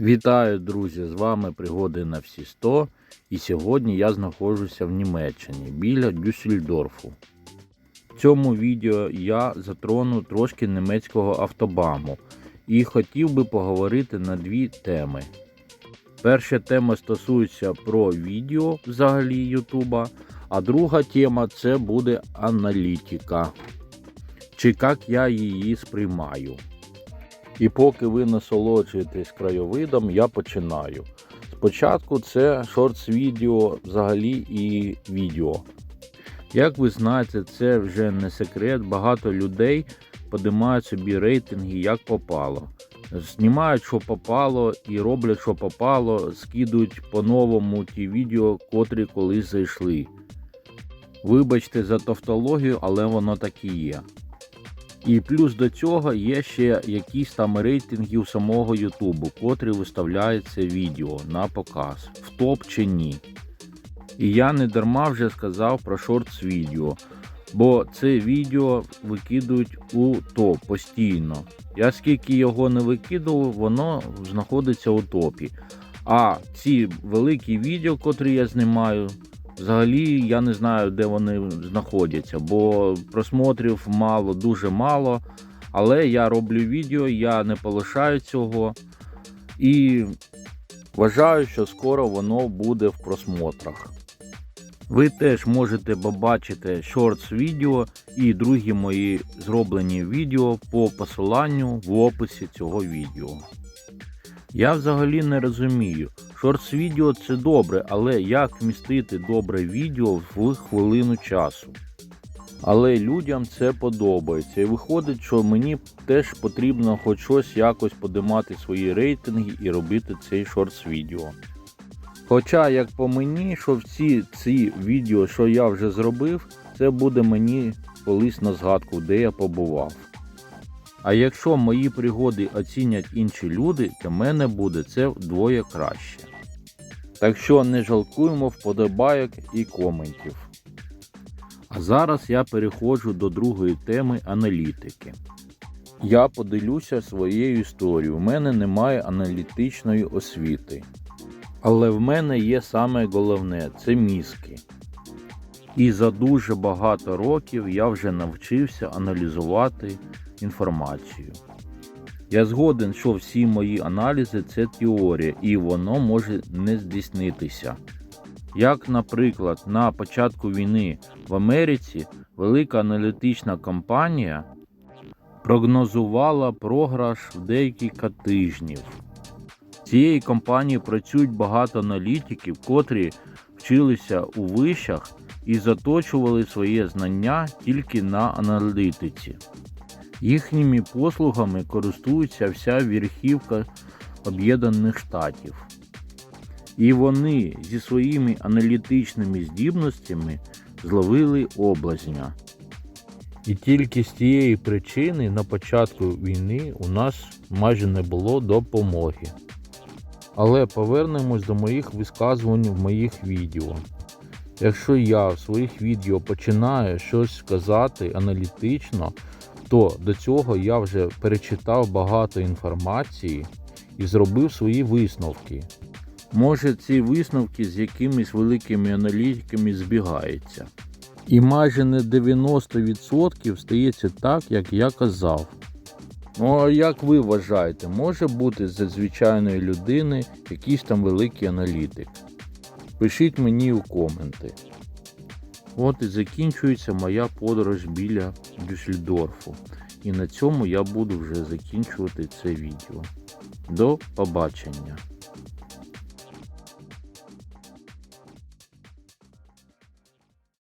Вітаю, друзі! З вами пригоди на всі 100. І сьогодні я знаходжуся в Німеччині біля Дюссельдорфу. В цьому відео я затрону трошки німецького автобаму і хотів би поговорити на дві теми. Перша тема стосується про відео взагалі Ютуба, а друга тема це буде аналітика. Чи як я її сприймаю. І поки ви насолоджуєтесь краєвидом, я починаю. Спочатку це шортс відео взагалі і відео. Як ви знаєте, це вже не секрет. Багато людей подимають собі рейтинги як попало. Знімають, що попало, і роблять, що попало, скидують по-новому ті відео, котрі колись зайшли. Вибачте за тавтологію, але воно так і є. І плюс до цього є ще якісь там рейтинги у самого Ютубу, котрі виставляють це відео на показ, в топ чи ні. І я не дарма вже сказав про шортс відео, бо це відео викидують у топ постійно. Я скільки його не викидував, воно знаходиться у топі. А ці великі відео, котрі я знімаю, Взагалі я не знаю, де вони знаходяться, бо просмотрів мало, дуже мало. Але я роблю відео, я не полишаю цього. І вважаю, що скоро воно буде в просмотрах. Ви теж можете побачити шортс відео і другі мої зроблені відео по посиланню в описі цього відео. Я взагалі не розумію. Шортс відео це добре, але як вмістити добре відео в хвилину часу? Але людям це подобається. І виходить, що мені теж потрібно хоч щось якось подимати свої рейтинги і робити цей шортс відео. Хоча, як по мені, що всі ці відео, що я вже зробив, це буде мені колись на згадку, де я побував. А якщо мої пригоди оцінять інші люди, то мене буде це вдвоє краще. Так що не жалкуємо вподобайок і коментів. А зараз я переходжу до другої теми аналітики. Я поділюся своєю історією. У мене немає аналітичної освіти. Але в мене є саме головне це мізки. І за дуже багато років я вже навчився аналізувати інформацію. Я згоден, що всі мої аналізи це теорія, і воно може не здійснитися. Як, наприклад, на початку війни в Америці велика аналітична компанія прогнозувала програш в декілька тижнів. Цієї компанії працюють багато аналітиків, котрі вчилися у вишах і заточували своє знання тільки на аналітиці. Їхніми послугами користується вся верхівка Об'єднаних Штатів. І вони зі своїми аналітичними здібностями зловили облазня. І тільки з цієї причини на початку війни у нас майже не було допомоги. Але повернемось до моїх висказувань в моїх відео. Якщо я в своїх відео починаю щось сказати аналітично, то до цього я вже перечитав багато інформації і зробив свої висновки. Може ці висновки з якимись великими аналітиками збігаються. І майже не 90% стається так, як я казав. Ну а як ви вважаєте, може бути з звичайної людини якийсь там великий аналітик? Пишіть мені у коменти. От і закінчується моя подорож біля Дюссельдорфу. І на цьому я буду вже закінчувати це відео. До побачення!